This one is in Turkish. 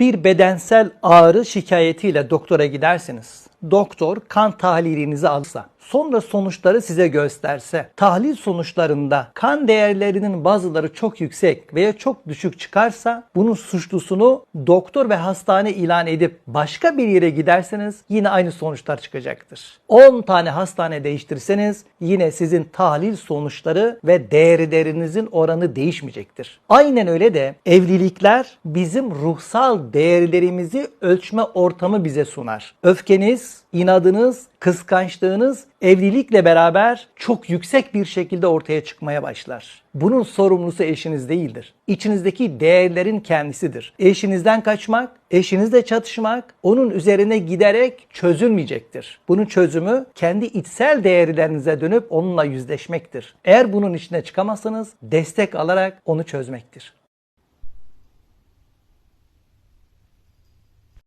Bir bedensel ağrı şikayetiyle doktora gidersiniz. Doktor kan tahlilinizi alsa, sonra sonuçları size gösterse, tahlil sonuçlarında kan değerlerinin bazıları çok yüksek veya çok düşük çıkarsa bunun suçlusunu doktor ve hastane ilan edip başka bir yere giderseniz yine aynı sonuçlar çıkacaktır. 10 tane hastane değiştirseniz yine sizin tahlil sonuçları ve değerlerinizin oranı değişmeyecektir. Aynen öyle de evlilikler bizim ruhsal değerlerimizi ölçme ortamı bize sunar. Öfkeniz, inadınız, kıskançlığınız evlilikle beraber çok yüksek bir şekilde ortaya çıkmaya başlar. Bunun sorumlusu eşiniz değildir. İçinizdeki değerlerin kendisidir. Eşinizden kaçmak, eşinizle çatışmak onun üzerine giderek çözülmeyecektir. Bunun çözümü kendi içsel değerlerinize dönüp onunla yüzleşmektir. Eğer bunun içine çıkamazsanız destek alarak onu çözmektir.